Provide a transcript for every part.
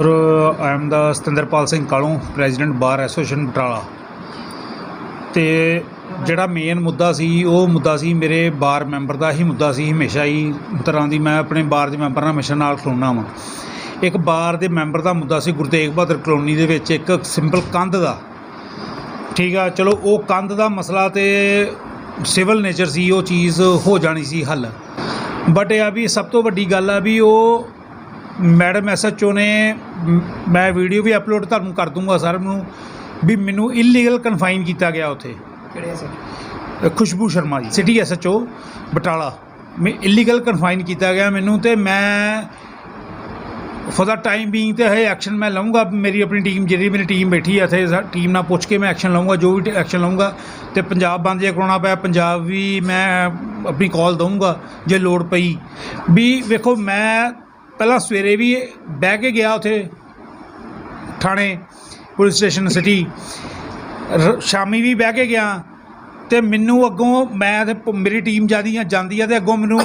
ਔਰ I am the Satinderpal Singh Kahlon president bar association Batala ਤੇ ਜਿਹੜਾ main ਮੁੱਦਾ ਸੀ, ਉਹ ਮੁੱਦਾ ਸੀ ਮੇਰੇ ਬਾਰ ਮੈਂਬਰ ਦਾ ਹੀ ਮੁੱਦਾ ਸੀ, ਹਮੇਸ਼ਾ ਹੀ ਤਰ੍ਹਾਂ ਦੀ ਮੈਂ ਆਪਣੇ ਬਾਰ ਦੇ ਮੈਂਬਰ ਨਾਲ ਹਮੇਸ਼ਾ ਨਾਲ ਖਲੋਣਾ ਵਾਂ। ਇੱਕ ਬਾਰ ਦੇ ਮੈਂਬਰ ਦਾ ਮੁੱਦਾ ਸੀ ਗੁਰੂ ਤੇਗ ਬਹਾਦਰ ਕਲੋਨੀ ਦੇ ਵਿੱਚ ਇੱਕ ਸਿੰਪਲ ਕੰਧ ਦਾ। ਠੀਕ ਆ, ਚਲੋ ਉਹ ਕੰਧ ਦਾ ਮਸਲਾ ਤੇ ਸਿਵਲ ਨੇਚਰ ਸੀ, ਉਹ ਚੀਜ਼ ਹੋ ਜਾਣੀ ਸੀ ਹੱਲ। ਬਟ ਇਹ ਆ ਵੀ ਸਭ ਤੋਂ ਵੱਡੀ ਗੱਲ ਆ ਵੀ ਉਹ ਮੈਡਮ ਐਸਐਚਓ ਨੇ ਮ- ਵੀਡੀਓ ਵੀ ਅਪਲੋਡ ਤੁਹਾਨੂੰ ਕਰ ਦੂੰਗਾ ਸਰ ਨੂੰ ਵੀ ਮੈਨੂੰ ਇਲੀਗਲ ਕਨਫਾਈਨ ਕੀਤਾ ਗਿਆ ਉੱਥੇ। ਕਿਹੜੇ ਸੀ ਅ, ਖੁਸ਼ਬੂ ਸ਼ਰਮਾ ਜੀ ਸਿਟੀ ਐਸਐਚਓ ਬਟਾਲਾ। ਮੈਂ ਇਲੀਗਲ ਕਨਫਾਈਨ ਕੀਤਾ ਗਿਆ ਮੈਨੂੰ ਤੇ ਮੈਂ ਫॉर ਦਾ ਟਾਈਮ ਬੀਇੰਗ ਤੇ ਇਹ ਐਕਸ਼ਨ ਮੈਂ ਲਵਾਂਗਾ ਮੇਰੀ ਆਪਣੀ ਟੀਮ ਜਿਹੜੀ ਮੇਰੀ ਟੀਮ ਬੈਠੀ ਹੈ ਇੱਥੇ ਟੀਮ ਨਾਲ ਪੁੱਛ ਕੇ ਮੈਂ ਐਕਸ਼ਨ ਲਵਾਂਗਾ ਜੋ ਵੀ ਐਕਸ਼ਨ ਲਵਾਂਗਾ ਤੇ ਪੰਜਾਬ ਬੰਦ ਜੇ ਕਰਾਉਣਾ ਪਿਆ ਪੰਜਾਬ ਵੀ ਮੈਂ ਆਪਣੀ ਕਾਲ ਦਊਂਗਾ ਜੇ ਲੋੜ ਪਈ। ਵੀ ਵੇਖੋ ਮੈਂ ਪਹਿਲਾਂ ਸਵੇਰੇ ਵੀ ਬਹਿ ਕੇ ਗਿਆ ਉੱਥੇ ਥਾਣੇ, ਪੁਲਿਸ ਸਟੇਸ਼ਨ, ਸਿਟੀ। ਰ- ਸ਼ਾਮੀ ਵੀ ਬਹਿ ਕੇ ਗਿਆ ਤੇ ਮੈਨੂੰ ਅੱਗੋਂ ਮੈਂ ਤੇ ਮੇਰੀ ਟੀਮ ਜਾਂਦੀ ਆ ਜਾਂਦੀ ਆ ਤੇ ਅੱਗੋਂ ਮੈਨੂੰ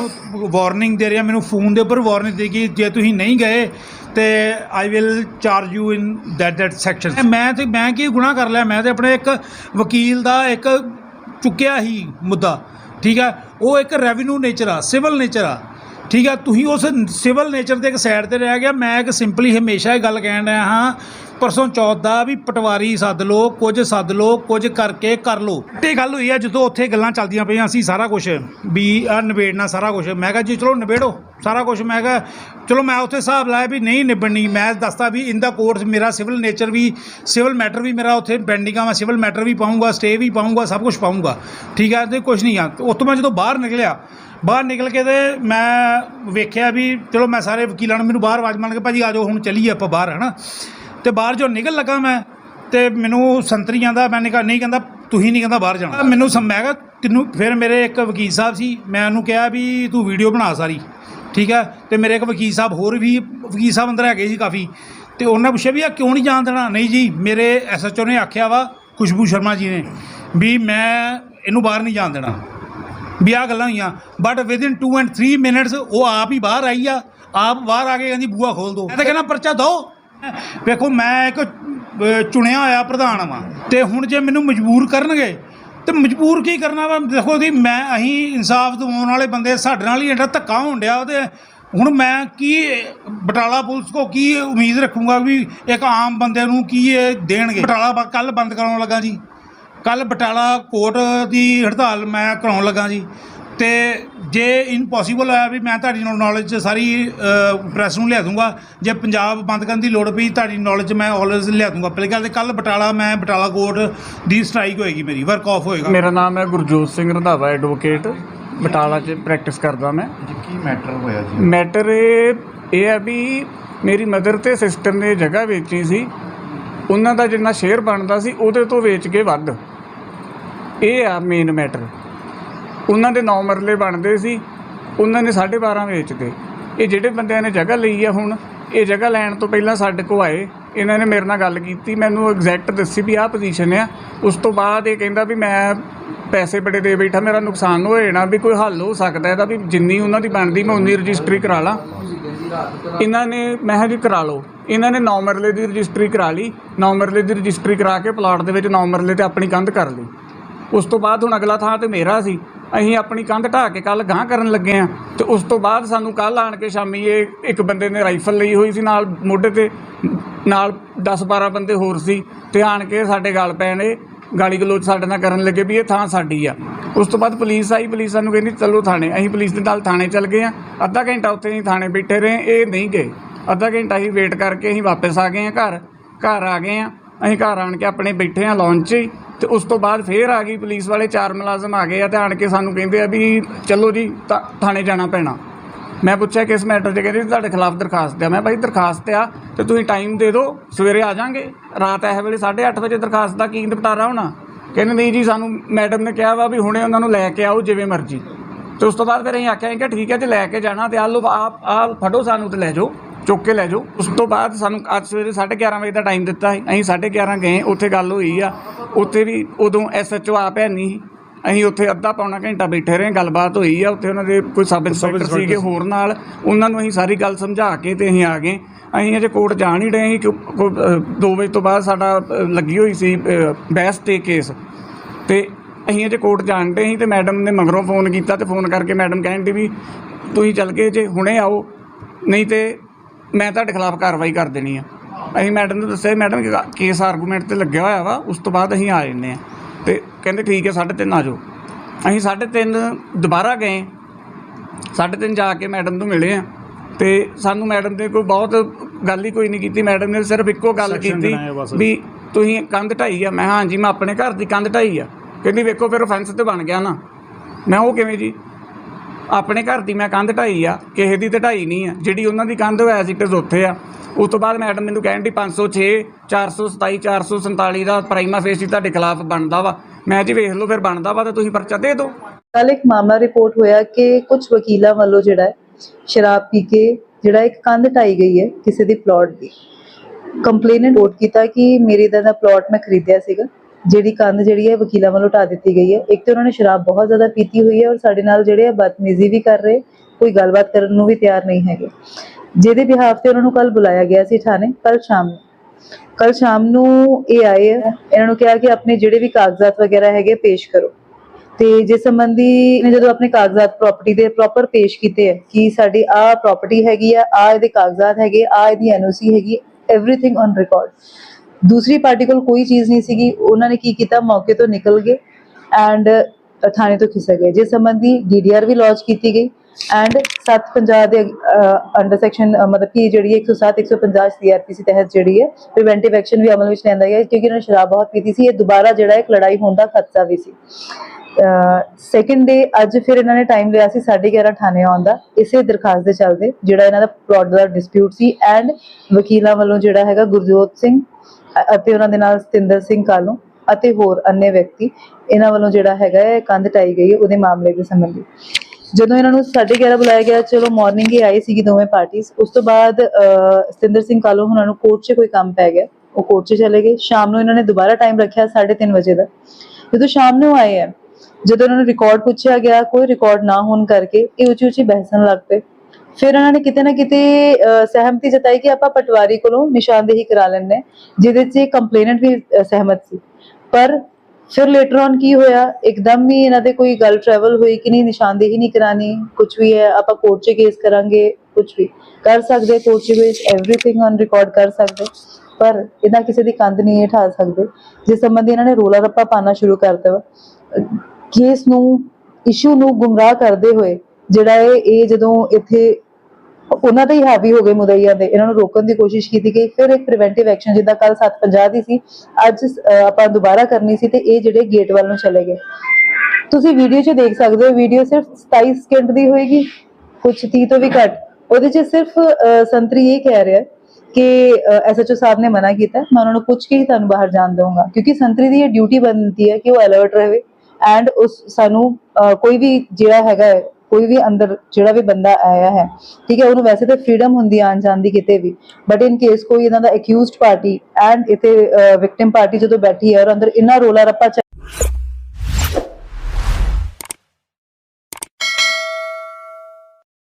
ਵਾਰਨਿੰਗ ਦੇ ਰਿਹਾ, ਮੈਨੂੰ ਫੋਨ ਦੇ ਉੱਪਰ ਵਾਰਨਿੰਗ ਦੇ ਕਿ ਜੇ ਤੁਸੀਂ ਨਹੀਂ ਗਏ ਤੇ I will charge you in that that section ਮੈਂ ਤੇ, ਮੈਂ ਕੀ ਗੁਨਾਹ ਕਰ ਲਿਆ? ਮੈਂ ਤੇ ਆਪਣੇ ਇੱਕ ਵਕੀਲ ਦਾ ਇੱਕ ਚੁੱਕਿਆ ਹੀ ਮੁੱਦਾ, ਠੀਕ ਆ? ਉਹ ਇੱਕ ਰੈਵਨਿਊ ਨੇਚਰ ਆ ਸਿਵਲ ਨੇਚਰ ਆ। ਠੀਕ ਆ, ਤੁਸੀਂ ਉਸ ਸਿਵਲ ਨੇਚਰ ਦੇ ਇੱਕ ਸਾਈਡ ਤੇ ਰਹਿ ਗਿਆ ਮੈਂ ਇੱਕ ਸਿੰਪਲੀ ਹਮੇਸ਼ਾ ਇਹ ਗੱਲ ਕਹਿਣ ਰਿਹਾ ਹਾਂ ਪਰਸੋਂ ਚੌਥ ਦਾ ਵੀ ਪਟਵਾਰੀ ਸੱਦ ਲਓ, ਕੁਝ ਸੱਦ ਲਓ, ਕੁਝ ਕਰਕੇ ਕਰ ਲਓ। ਤੇ ਗੱਲ ਹੋਈ ਆ, ਜਦੋਂ ਉੱਥੇ ਗੱਲਾਂ ਚੱਲਦੀਆਂ ਪਈਆਂ ਸੀ ਸਾਰਾ ਕੁਝ ਵੀ ਆ ਨਿਬੇੜਨਾ, ਸਾਰਾ ਕੁਝ ਮੈਂ ਕਿਹਾ ਜੀ, ਚਲੋ ਨਿਬੇੜੋ, ਸਾਰਾ ਕੁਝ ਮੈਂ ਕਿਹਾ, ਚਲੋ ਮੈਂ ਉੱਥੇ ਹਿਸਾਬ ਲਾਇਆ ਵੀ ਨਹੀਂ ਨਿਬੜਨੀ। ਮੈਂ ਦੱਸਦਾ ਵੀ ਇਨ ਦਾ ਕੋਰਸ ਮੇਰਾ ਸਿਵਲ ਨੇਚਰ ਵੀ ਸਿਵਲ ਮੈਟਰ ਵੀ ਮੇਰਾ ਉੱਥੇ ਪੈਂਡਿੰਗ ਆ, ਮੈਂ ਸਿਵਲ ਮੈਟਰ ਵੀ ਪਾਉਂਗਾ ਸਟੇ ਵੀ ਪਾਉਂਗਾ ਸਭ ਕੁਝ ਪਾਉਂਗਾ ਠੀਕ ਹੈ ਤੇ ਕੁਝ ਨਹੀਂ ਆ। ਉਸ ਤੋਂ ਮੈਂ ਜਦੋਂ ਬਾਹਰ ਨਿਕਲਿਆ, ਬਾਹਰ ਨਿਕਲ ਕੇ ਤੇ ਮੈਂ ਵੇਖਿਆ ਵੀ, ਚਲੋ ਮੈਂ ਸਾਰੇ ਵਕੀਲਾਂ ਨੂੰ ਮੈਨੂੰ ਬਾਹਰ ਆਵਾਜ਼ ਮੰਨ ਕੇ, ਭਾਜੀ ਆ ਜਾਓ, ਹੁਣ ਚੱਲੀਏ ਆਪਾਂ ਬਾਹਰ, ਹਨਾ? ਤੇ ਬਾਹਰ ਜੋ ਨਿਕਲ ਲੱਗਾ ਮੈਂ ਤੇ ਮੈਨੂੰ ਸੰਤਰੀ ਜਾਂਦਾ ਮੈਂ ਕਿਹਾ ਨਹੀਂ ਕਹਿੰਦਾ, ਤੁਸੀਂ ਨਹੀਂ ਕਹਿੰਦਾ ਬਾਹਰ ਜਾਣਾ। ਮੈਨੂੰ ਸਮ- ਮੈਂ ਕਿਹਾ, ਤੈਨੂੰ ਫਿਰ ਮੇਰੇ ਇੱਕ ਵਕੀਲ ਸਾਹਿਬ ਸੀ, ਮੈਂ ਉਹਨੂੰ ਕਿਹਾ ਵੀ ਤੂੰ ਵੀਡੀਓ ਬਣਾ ਸਾਰੀ, ਠੀਕ ਹੈ? ਤੇ ਮੇਰੇ ਇੱਕ ਵਕੀਲ ਸਾਹਿਬ ਹੋਰ ਵੀ ਵਕੀਲ ਸਾਹਿਬ ਅੰਦਰ ਹੈਗੇ ਸੀ ਕਾਫੀ, ਤੇ ਉਹਨਾਂ ਪੁੱਛਿਆ ਵੀ ਆ ਕਿਉਂ ਨਹੀਂ ਜਾਣ ਦੇਣਾ? ਨਹੀਂ ਜੀ, ਮੇਰੇ ਐਸਐਚਓ ਨੇ ਆਖਿਆ ਵਾ, ਖੁਸ਼ਬੂ ਸ਼ਰਮਾ ਜੀ ਨੇ, ਵੀ ਮੈਂ ਇਹਨੂੰ ਬਾਹਰ ਨਹੀਂ ਜਾਣ ਦੇਣਾ। ਵੀ ਆਹ ਗੱਲਾਂ ਹੋਈਆਂ। But within 2 and 3 minutes ਉਹ ਆਪ ਹੀ ਬਾਹਰ ਆਈ ਆ। ਆਪ ਬਾਹਰ ਆ ਕੇ ਕਹਿੰਦੀ ਬੂਆ ਖੋਲ ਦੋ। ਮੈਂ ਤਾਂ ਕਹਿੰਦਾ, ਪਰਚਾ ਦੋ ਵੇਖੋ, ਮੈਂ ਇੱਕ ਚੁਣਿਆ ਹੋਇਆ ਪ੍ਰਧਾਨ ਵਾਂ ਤੇ ਹੁਣ ਜੇ ਮੈਨੂੰ ਮਜਬੂਰ ਕਰਨਗੇ, ਤੇ ਮਜਬੂਰ ਕੀ ਕਰਨਾ ਵਾ? ਦੇਖੋ ਜੀ, ਮੈਂ ਅਸੀਂ ਇਨਸਾਫ ਦਿਵਾਉਣ ਵਾਲੇ ਬੰਦੇ ਸਾਡੇ ਨਾਲ ਹੀ ਐਡਾ ਧੱਕਾ ਹੋਣ ਡਿਆ ਤੇ ਹੁਣ ਮੈਂ ਕੀ, ਬਟਾਲਾ ਪੁਲਿਸ ਕੋ ਕੀ ਉਮੀਦ ਰੱਖੂੰਗਾ ਵੀ ਇੱਕ ਆਮ ਬੰਦੇ ਨੂੰ ਕੀ ਇਹ ਦੇਣਗੇ? ਬਟਾਲਾ ਕੱਲ ਬੰਦ ਕਰਾਉਣ ਲੱਗਾ ਜੀ। ਕੱਲ ਬਟਾਲਾ ਕੋਰਟ ਦੀ ਹੜਤਾਲ ਮੈਂ ਕਰਾਉਣ ਲੱਗਾ ਜੀ। ਤੇ ਜੇ ਇਨਪੋਸੀਬਲ ਹੋਇਆ ਵੀ ਮੈਂ ਤੁਹਾਡੀ ਨੌਲੇਜ ਸਾਰੀ ਪ੍ਰੈਸ ਨੂੰ ਲਿਆ ਦੂੰਗਾ ਜੇ ਪੰਜਾਬ ਬੰਦ ਕਰਨ ਦੀ ਲੋੜ ਪਈ ਤੁਹਾਡੀ ਨੌਲੇਜ ਮੈਂ ਆਲਵੇਜ਼ ਲਿਆ ਦੂੰਗਾ। ਪਹਿਲੀ ਗੱਲ ਤੇ ਕੱਲ ਬਟਾਲਾ ਮੈਂ ਬਟਾਲਾ ਕੋਰਟ ਦੀ ਸਟ੍ਰਾਈਕ ਹੋਏਗੀ ਮੇਰੀ ਵਰਕ ਆਫ ਹੋਏਗਾ। ਮੇਰਾ ਨਾਮ ਹੈ ਗੁਰਜੋਤ ਸਿੰਘ ਰੰਧਾਵਾ ਐਡਵੋਕੇਟ ਬਟਾਲਾ 'ਚ ਪ੍ਰੈਕਟਿਸ ਕਰਦਾ ਮੈਂ। ਕੀ ਮੈਟਰ ਹੋਇਆ ਜੀ? ਮੈਟਰ ਇਹ ਇਹ ਹੈ ਵੀ ਮੇਰੀ ਮਦਰ ਤੇ ਸਿਸਟਰ ਨੇ ਜਗ੍ਹਾ ਵੇਚੀ ਸੀ। ਉਹਨਾਂ ਦਾ ਜਿੰਨਾ ਸ਼ੇਅਰ ਬਣਦਾ ਸੀ ਉਹਦੇ ਤੋਂ ਵੇਚ ਕੇ ਵੱਧ। ਇਹ ਆ ਮੇਨ ਮੈਟਰ ਉਹਨਾਂ ਦੇ 9 ਮਰਲੇ ਬਣਦੇ ਸੀ, ਉਹਨਾਂ ਨੇ 12.5 ਵੇਚਦੇ ਇਹ ਜਿਹੜੇ ਬੰਦਿਆਂ ਨੇ ਜਗ੍ਹਾ ਲਈ ਆ ਹੁਣ, ਇਹ ਜਗ੍ਹਾ ਲੈਣ ਤੋਂ ਪਹਿਲਾਂ ਸਾਡੇ ਕੋਲ ਆਏ, ਇਹਨਾਂ ਨੇ ਮੇਰੇ ਨਾਲ ਗੱਲ ਕੀਤੀ, ਮੈਨੂੰ ਐਗਜ਼ੈਕਟ ਦੱਸੀ ਵੀ ਆਹ ਪੋਜੀਸ਼ਨ ਆ। ਉਸ ਤੋਂ ਬਾਅਦ ਇਹ ਕਹਿੰਦਾ ਵੀ ਮੈਂ ਪੈਸੇ ਬੜੇ ਦੇ ਬੈਠਾ, ਮੇਰਾ ਨੁਕਸਾਨ ਹੋ ਜਾਣਾ, ਵੀ ਕੋਈ ਹੱਲ ਹੋ ਸਕਦਾ ਇਹਦਾ, ਵੀ ਜਿੰਨੀ ਉਹਨਾਂ ਦੀ ਬਣਦੀ ਮੈਂ ਉਨੀ ਰਜਿਸਟਰੀ ਕਰਾ ਲਾਂ। ਇਹਨਾਂ ਨੇ, ਮੈਂ ਕਿਹਾ ਜੀ ਕਰਾ ਲਓ। ਇਹਨਾਂ ਨੇ 9 ਮਰਲੇ ਦੀ ਰਜਿਸਟਰੀ ਕਰਾ ਲਈ 9 ਮਰਲੇ ਦੀ ਰਜਿਸਟਰੀ ਕਰਾ ਕੇ ਪਲਾਟ ਦੇ ਵਿੱਚ 9 ਮਰਲੇ ਤੇ ਆਪਣੀ ਕੰਧ ਕਰ ਲਈ। ਉਸ ਤੋਂ ਬਾਅਦ ਹੁਣ ਅਗਲਾ ਥਾਂ ਤੇ ਮੇਰਾ ਸੀ ਅਸੀਂ ਆਪਣੀ ਕੰਧ ਢਾਹ ਕੇ ਕੱਲ ਗਾਂਹ ਕਰਨ ਲੱਗੇ ਆ ਤੇ ਉਸ ਤੋਂ ਬਾਅਦ ਸਾਨੂੰ ਕੱਲ ਆਣ ਕੇ ਸ਼ਾਮੀ ਇਹ ਇੱਕ ਬੰਦੇ ਨੇ ਰਾਈਫਲ ਲਈ ਹੋਈ ਸੀ ਨਾਲ ਮੋਢੇ ਤੇ, ਨਾਲ 10 12 ਬੰਦੇ ਹੋਰ ਸੀ ਤੇ ਆਣ ਕੇ ਸਾਡੇ ਗਲ ਪੈਣੇ ਗਾਲੀ ਗਲੋਚ ਸਾਡੇ ਨਾਲ ਕਰਨ ਲੱਗੇ ਵੀ ਇਹ ਥਾਂ ਸਾਡੀ ਆ। ਉਸ ਤੋਂ ਬਾਅਦ ਪੁਲਿਸ ਆਈ, ਪੁਲਿਸ ਸਾਨੂੰ ਕਹਿੰਦੀ ਚਲੋ ਥਾਣੇ। ਅਸੀਂ ਪੁਲਿਸ ਦੇ ਨਾਲ ਥਾਣੇ ਚੱਲ ਗਏ ਆ ਅੱਧਾ ਘੰਟਾ ਉੱਥੇ ਹੀ ਥਾਣੇ ਬੈਠੇ ਰਹੇ, ਇਹ ਨਹੀਂ ਗਏ। ਅੱਧਾ ਘੰਟਾ ਹੀ ਵੇਟ ਕਰਕੇ ਅਸੀਂ ਵਾਪਸ ਆ ਗਏ ਆ ਘਰ ਘਰ ਆ ਗਏ ਆ ਅਸੀਂ ਘਰ ਆਣ ਕੇ ਆਪਣੇ ਬੈਠੇ ਆ ਲੌਂਚ 'ਚ ਹੀ। ਤੇ ਉਸ ਤੋਂ ਬਾਅਦ ਫੇਰ ਆ ਗਈ ਪੁਲਿਸ ਵਾਲੇ, ਚਾਰ ਮੁਲਾਜ਼ਮ ਆ ਗਏ ਆ ਤੇ ਆਣ ਕੇ ਸਾਨੂੰ ਕਹਿੰਦੇ ਆ ਵੀ ਚਲੋ ਜੀ ਤਾਂ ਥਾਣੇ ਜਾਣਾ ਪੈਣਾ। ਮੈਂ ਪੁੱਛਿਆ ਕਿਸ ਮੈਟਰ 'ਚ ਕਹਿੰਦੇ ਜੀ ਤੁਹਾਡੇ ਖਿਲਾਫ ਦਰਖਾਸਤ ਆ। ਮੈਂ ਭਾਈ ਦਰਖਾਸਤ ਆ ਤੇ ਤੁਸੀਂ ਟਾਈਮ ਦੇ ਦਿਓ ਸਵੇਰੇ ਆ ਜਾਾਂਗੇ। ਰਾਤ ਇਹ ਵੇਲੇ 8:30 ਵਜੇ ਦਰਖਾਸਤ ਦਾ ਕੀ ਨਿਪਟਾਰਾ ਹੋਣਾ? ਕਹਿੰਦੇ ਨਹੀਂ ਜੀ, ਸਾਨੂੰ ਮੈਡਮ ਨੇ ਕਿਹਾ ਵਾ ਵੀ ਹੁਣੇ ਉਹਨਾਂ ਨੂੰ ਲੈ ਕੇ ਆਓ ਜਿਵੇਂ ਮਰਜ਼ੀ। ਤੇ ਉਸ ਤੋਂ ਬਾਅਦ ਫਿਰ ਅਸੀਂ ਆਖਿਆ ਕਿ ਠੀਕ ਹੈ, ਜੇ ਲੈ ਕੇ ਜਾਣਾ ਤੇ ਆ ਲਓ ਆਪ ਆ ਫੜੋ ਸਾਨੂੰ ਤੇ ਲੈ ਜਾਓ। ਚੁੱਕ ਕੇ ਲੈ ਜਾਓ। ਉਸ ਤੋਂ ਬਾਅਦ ਸਾਨੂੰ ਅੱਜ ਸਵੇਰੇ 11:30 ਵਜੇ ਦਾ ਟਾਈਮ ਦਿੱਤਾ ਸੀ। ਅਸੀਂ 11:30 ਗਏ ਉੱਥੇ ਗੱਲ ਹੋਈ ਆ। ਉੱਥੇ ਵੀ ਉਦੋਂ ਐਸਐਚਓ ਆਪ ਹੈ ਨਹੀਂ। ਅਸੀਂ ਉੱਥੇ ਅੱਧਾ ਪੌਣਾ ਘੰਟਾ ਬੈਠੇ ਰਹੇ ਗੱਲਬਾਤ ਹੋਈ ਆ। ਉੱਥੇ ਉਹਨਾਂ ਦੇ ਕੋਈ ਸਬ ਇੰਸਪੈਕਟਰ ਸੀਗੇ ਹੋਰ ਨਾਲ। ਉਹਨਾਂ ਨੂੰ ਅਸੀਂ ਸਾਰੀ ਗੱਲ ਸਮਝਾ ਕੇ ਤੇ ਅਸੀਂ ਆ ਗਏ। ਅਸੀਂ ਅਜੇ ਕੋਰਟ ਜਾ ਨਹੀਂ ਰਹੇ ਸੀ ਕਿ 2 ਵਜੇ ਤੋਂ ਬਾਅਦ ਸਾਡਾ ਲੱਗੀ ਹੋਈ ਸੀ ਅ, ਬਹਿਸ ਤੇ ਕੇਸ ਤੇ ਅਸੀਂ ਅਜੇ ਕੋਰਟ ਜਾਣ ਡਏ ਸੀ ਤੇ ਮੈਡਮ ਨੇ ਮਗਰੋਂ ਫੋਨ ਕੀਤਾ ਤੇ ਫੋਨ ਕਰਕੇ ਮੈਡਮ ਡਈ ਵੀ ਤੁਸੀਂ ਚੱਲ ਗਏ ਜੇ ਹੁਣੇ ਆਓ। ਨਹੀਂ ਤੇ ਮੈਂ ਤੁਹਾਡੇ ਖਿਲਾਫ ਕਾਰਵਾਈ ਕਰ ਦੇਣੀ ਆ। ਅਸੀਂ ਮੈਡਮ ਨੂੰ ਦੱਸਿਆ ਮੈਡਮ ਕਿ ਕੇਸ ਆਰਗੂਮੈਂਟ ਤੇ ਲੱਗਿਆ ਹੋਇਆ ਵਾ ਉਸ ਤੋਂ ਬਾਅਦ ਅਸੀਂ ਆ ਜੰਨੇ ਆ। ਤੇ ਕਹਿੰਦੇ ਠੀਕ ਹੈ 3:30 ਆ ਜਾਓ। ਅਸੀਂ 3:30 ਦੁਬਾਰਾ ਗਏ। 3:30 ਜਾ ਕੇ ਮੈਡਮ ਨੂੰ ਮਿਲੇ ਆ। ਤੇ ਸਾਨੂੰ ਮੈਡਮ ਨੇ ਕੋਈ ਬਹੁਤ ਗੱਲ ਹੀ ਕੋਈ ਨਹੀਂ ਕੀਤੀ। ਮੈਡਮ ਨੇ ਸਿਰਫ ਇੱਕੋ ਗੱਲ ਕੀਤੀ ਵੀ ਤੁਸੀਂ ਕੰਧ ਢਾਈ ਆ। ਮੈਂ ਹਾਂਜੀ ਮੈਂ ਆਪਣੇ ਘਰ ਦੀ ਕੰਧ ਢਾਈ ਆ। ਕਹਿੰਦੀ ਵੇਖੋ ਫਿਰ ਫੈਂਸ ਤੇ ਬਣ ਗਿਆ ਨਾ। ਮੈਂ ਉਹ ਕਿਵੇਂ ਜੀ? ਆਪਣੇ ਘਰ ਦੀ ਮੈਂ ਕੰਧ ਢਾਈ ਆ, ਕਿਸੇ ਦੀ ਤੇ ਢਾਈ ਨਹੀਂ ਆ। ਜਿਹੜੀ ਉਹਨਾਂ ਦੀ ਕੰਧ ਹੋਇਆ ਸੀ ਤੇ ਉੱਥੇ ਆ। ਉਸ ਤੋਂ ਬਾਅਦ ਮੈਡਮ ਮੈਨੂੰ ਕਹਿਣ ਦੀ 506 427 447 ਦਾ ਪ੍ਰਾਈਮਾ ਫੇਸੀ ਤੁਹਾਡੇ ਖਿਲਾਫ ਬਣਦਾ ਵਾ। ਮੈਂ ਜੀ ਵੇਖ ਲਓ, ਫਿਰ ਬਣਦਾ ਵਾ ਤਾਂ ਤੁਸੀਂ ਪਰਚਾ ਦੇ ਦਿਓ। ਕੱਲ ਇੱਕ ਮਾਮਲਾ ਰਿਪੋਰਟ ਹੋਇਆ ਕਿ ਕੁਝ ਵਕੀਲਾਂ ਵੱਲੋਂ ਜਿਹੜਾ ਹੈ, ਸ਼ਰਾਬ ਪੀ ਕੇ ਜਿਹੜਾ ਇੱਕ ਕੰਧ ਢਾਈ ਗਈ ਹੈ ਕਿਸੇ ਦੀ ਪਲਾਟ ਦੀ। ਕੰਪਲੇਨੈਂਟ ਨੋਟ ਕੀਤਾ ਕਿ ਮੇਰੇ ਦਾ ਪਲਾਟ ਮੈਂ ਖਰੀਦਿਆ ਸੀਗਾ। ਜਿਹੜੀ ਕੰਧ ਜਿਹੜੀ ਹੈ ਵਕੀਲਾਂ ਵੱਲੋਂ ਢਾ ਦਿੱਤੀ ਗਈ ਹੈ। ਇੱਕ ਤੇ ਉਹਨਾਂ ਨੇ ਸ਼ਰਾਬ ਬਹੁਤ ਜ਼ਿਆਦਾ ਪੀਤੀ ਹੋਈ ਹੈ ਔਰ ਸਾਡੇ ਨਾਲ ਜਿਹੜੇ ਆ ਬਦਤਮੀਜ਼ੀ ਵੀ ਕਰ ਰਹੇ, ਕੋਈ ਗੱਲਬਾਤ ਕਰਨ ਨੂੰ ਵੀ ਤਿਆਰ ਨਹੀਂ ਹੈਗੇ। ਜਿਹਦੇ ਬਿਹਾਫ ਤੇ ਉਹਨਾਂ ਨੂੰ ਕੱਲ ਬੁਲਾਇਆ ਗਿਆ ਸੀ ਥਾਣੇ ਕੱਲ ਸ਼ਾਮ ਨੂੰ। ਕੱਲ ਸ਼ਾਮ ਨੂੰ ਇਹ ਆਏ ਇਹਨਾਂ ਨੂੰ ਕਿਹਾ ਕਿ ਆਪਣੇ ਜਿਹੜੇ ਵੀ ਕਾਗਜ਼ਾਤ ਵਗੈਰਾ ਹੈਗੇ ਪੇਸ਼ ਕਰੋ। ਤੇ ਜਿਸ ਸੰਬੰਧੀ ਨੇ ਜਦੋਂ ਆਪਣੇ ਕਾਗਜ਼ਾਤ ਪ੍ਰਾਪਰਟੀ ਦੇ ਪ੍ਰੋਪਰ ਪੇਸ਼ ਕੀਤੇ ਹੈ ਕਿ ਸਾਡੀ ਆ ਪ੍ਰਾਪਰਟੀ ਹੈਗੀ ਆ ਆ ਇਹਦੇ ਕਾਗਜ਼ਾਤ ਹੈਗੇ ਆ ਇਹਦੀ ਐਨਓਸੀ ਹੈਗੀ ਐਵਰੀਥਿੰਗ ਔਨ ਰਿਕਾਰਡ ਦੂਸਰੀ ਪਾਰਟੀ ਕੋਲ ਕੋਈ ਚੀਜ਼ ਨਹੀਂ ਸੀਗੀ। ਉਹਨਾਂ ਨੇ ਕੀ ਕੀਤਾ? ਮੌਕੇ ਤੋਂ ਨਿਕਲ ਗਏ ਐਂਡ ਥਾਣੇ ਤੋਂ ਖਿਸਕ ਗਏ। ਜਿਸ ਸੰਬੰਧੀ ਡੀਡੀਆਰ ਵੀ ਲਾਂਚ ਕੀਤੀ ਗਈ ਐਂਡ 750 ਦੇ ਅੰਡਰ ਸੈਕਸ਼ਨ ਮਤਲਬ ਕਿ ਜਿਹੜੀ 107 150 ਸੀਆਰਪੀਸੀ ਤਹਿਤ ਜਿਹੜੀ ਹੈ ਪ੍ਰੀਵੈਂਟਿਵ ਐਕਸ਼ਨ ਵੀ ਅਮਲ ਵਿੱਚ ਲਿਆਂਦਾ ਗਿਆ ਕਿਉਂਕਿ ਉਹਨਾਂ ਸ਼ਰਾਬ ਬਹੁਤ ਪੀਤੀ ਸੀ। ਇਹ ਦੁਬਾਰਾ ਜਿਹੜਾ ਇੱਕ ਲੜਾਈ ਹੋਣ ਦਾ ਖਤਰਾ ਵੀ ਸੀ। ਸੈਕੰਡ ਡੇ ਅੱਜ ਫਿਰ ਇਹਨਾਂ ਨੇ ਟਾਈਮ ਲਿਆ ਸੀ 11:30 ਥਾਣੇ ਆਉਣ ਦਾ। ਇਸੇ ਦਰਖਾਸਤ ਦੇ ਚੱਲਦੇ ਜਿਹੜਾ ਇਹਨਾਂ ਦਾ ਪਲਾਟ ਡਿਸਪਿਊਟ ਸੀ ਐਂਡ ਵਕੀਲਾਂ ਵੱਲੋਂ ਜਿਹੜਾ ਹੈਗਾ ਗੁਰਜੋਤ ਸਿੰਘ ਅਤੇ ਉਹਨਾਂ ਦੇ ਨਾਲ ਸਤਿੰਦਰ ਸਿੰਘ ਕਾਲੋਂ ਅਤੇ ਹੋਰ ਅੰਨੇ ਵਿਅਕਤੀ ਇਹਨਾਂ ਵੱਲੋਂ ਜਿਹੜਾ ਹੈਗਾ ਹੈ, ਕੰਧ ਟਾਈ ਗਈ ਉਹਦੇ ਮਾਮਲੇ ਦੇ ਸੰਬੰਧੀ। ਜਦੋਂ ਇਹਨਾਂ ਨੂੰ 11:30 ਬੁਲਾਇਆ ਗਿਆ, ਚਲੋ ਮਾਰਨਿੰਗ ਹੀ ਆਈ ਸੀਗੀ ਦੋਵੇਂ ਪਾਰਟੀਆਂ ਉਸ ਤੋਂ ਬਾਅਦ ਸਤਿੰਦਰ ਸਿੰਘ ਕਾਲੋਂ ਉਹਨਾਂ ਨੂੰ ਕੋਰਟ 'ਚ ਕੋਈ ਕੰਮ ਪੈ ਗਿਆ। ਉਹ ਕੋਰਟ 'ਚ ਚਲੇ ਗਏ। ਸ਼ਾਮ ਨੂੰ ਇਹਨਾਂ ਨੇ ਦੁਬਾਰਾ ਟਾਈਮ ਰੱਖਿਆ 3:30 ਵਜੇ ਦਾ। ਜਦੋਂ ਸ਼ਾਮ ਨੂੰ ਆਏ ਆ ਜਦੋਂ ਉਹਨਾਂ ਨੂੰ ਰਿਕਾਰਡ ਪੁੱਛਿਆ ਗਿਆ, ਕੋਈ ਰਿਕਾਰਡ ਨਾ ਹੋਣ ਕਰਕੇ ਇਹ ਉੱਚੀ ਉੱਚੀ ਬਹਿਸਣ ਲੱਗ ਪਏ। ਫਿਰ ਉਹਨਾਂ ਨੇ ਕਿਤੇ ਨਾ ਕਿਤੇ ਸਹਿਮਤੀ ਜਤਾਈ ਕਿ ਆਪਾਂ ਪਟਵਾਰੀ ਕੋਲੋਂ ਨਿਸ਼ਾਨਦੇਹੀ ਕਰਾ ਲੈਣੇ ਜਿਹਦੇ 'ਚ ਕੰਪਲੇਨੈਂਟ ਵੀ ਸਹਿਮਤ ਸੀ। ਪਰ ਫਿਰ ਲੇਟਰ ਔਨ ਕੀ ਹੋਇਆ? ਇੱਕਦਮ ਹੀ ਇਹਨਾਂ ਦੇ ਕੋਈ ਗੱਲ ਟਰੈਵਲ ਹੋਈ ਕਿ ਨਹੀਂ, ਨਿਸ਼ਾਨਦੇਹੀ ਨਹੀਂ ਕਰਾਣੀ ਕੁਝ ਵੀ ਹੈ, ਆਪਾਂ ਕੋਰਟ 'ਚ ਕੇਸ ਕਰਾਂਗੇ ਕੁਝ ਵੀ ਕਰ ਸਕਦੇ ਕੋਰਟ 'ਚ ਵਿੱਚ ਐਵਰੀਥਿੰਗ ਔਨ ਰਿਕਾਰਡ ਕਰ ਸਕਦੇ, ਪਰ ਇਹਨਾਂ ਕਿਸੇ ਦੀ ਕੰਧ ਨਹੀਂ ਠਾ ਸਕਦੇ। ਜਿਸ ਸੰਬੰਧੀ ਇਹਨਾਂ ਨੇ ਰੋਲਾ ਰੱਪਾ ਪਾਣਾ ਸ਼ੁਰੂ ਕਰ ਦਿੱਤਾ। ਕੇਸ ਨੂੰ ਇਸ਼ੂ ਨੂੰ ਗੁੰਮਰਾਹ ਕਰਦੇ ਹੋਏ ਜਿਹੜਾ ਇਹ ਇਹ ਜਦੋਂ ਇੱਥੇ ਉਹਨਾਂ ਤੇ ਹੀ ਹਾਵੀ ਹੋ ਗਏ ਮੁਦਈਆਂ ਦੇ ਇਹਨਾਂ ਨੂੰ ਰੋਕਣ ਦੀ ਕੋਸ਼ਿਸ਼ ਕੀਤੀ ਗਈ ਫਿਰ ਇੱਕ ਪ੍ਰੀਵੈਂਟਿਵ ਐਕਸ਼ਨ ਜਿੱਦਾਂ ਕੱਲ 750 ਦੀ ਸੀ ਅੱਜ ਅਹ, ਆਪਾਂ ਦੁਬਾਰਾ ਕਰਨੀ ਸੀ ਤੇ ਇਹ ਜਿਹੜੇ ਗੇਟ ਵੱਲ ਨੂੰ ਚਲੇ ਗਏ। ਤੁਸੀਂ ਵੀਡੀਓ 'ਚ ਦੇਖ ਸਕਦੇ ਹੋ ਵੀਡੀਓ ਸਿਰਫ 27 ਸਕਿੰਟ ਦੀ ਹੋਏਗੀ ਕੁਝ 30 ਤੋਂ ਵੀ ਘੱਟ। ਉਹਦੇ 'ਚ ਸਿਰਫ ਸੰਤਰੀ ਇਹ ਕਹਿ ਰਿਹਾ ਕਿ ਐਸਐਚਓ ਸਾਹਿਬ ਨੇ ਮਨਾ ਕੀਤਾ ਮੈਂ ਉਹਨਾਂ ਨੂੰ ਪੁੱਛ ਕੇ ਹੀ ਤੁਹਾਨੂੰ ਬਾਹਰ ਜਾਣ ਦਊਂਗਾ ਕਿਉਂਕਿ ਸੰਤਰੀ ਦੀ ਇਹ ਡਿਊਟੀ ਬਣਦੀ ਹੈ ਕਿ ਉਹ ਅਲਰਟ ਰਹੇ ਐਂਡ ਉਸ ਸਾਨੂੰ ਕੋਈ ਵੀ ਜਿਹੜਾ ਹੈਗਾ ਹੈ, ਕੋਈ ਵੀ ਅੰਦਰ ਜਿਹੜਾ ਵੀ ਬੰਦਾ ਆਇਆ ਹੈ, ਠੀਕ ਹੈ, ਉਹਨੂੰ ਵੈਸੇ ਤਾਂ ਫ੍ਰੀडम ਹੁੰਦੀ ਹੈ ਆਉਣ ਜਾਣ ਦੀ ਕਿਤੇ ਵੀ ਬਟ ਇਨ ਕੇਸ ਕੋਈ ਇਹਨਾਂ ਦਾ ਅਕਿਊਜ਼ਡ ਪਾਰਟੀ ਐਂਡ ਇਥੇ ਵਿਕਟਿਮ ਪਾਰਟੀ ਜਦੋਂ ਬੈਠੀ ਹੈ ਔਰ ਅੰਦਰ ਇੰਨਾ ਰੋਲਾ ਰੱਪਾ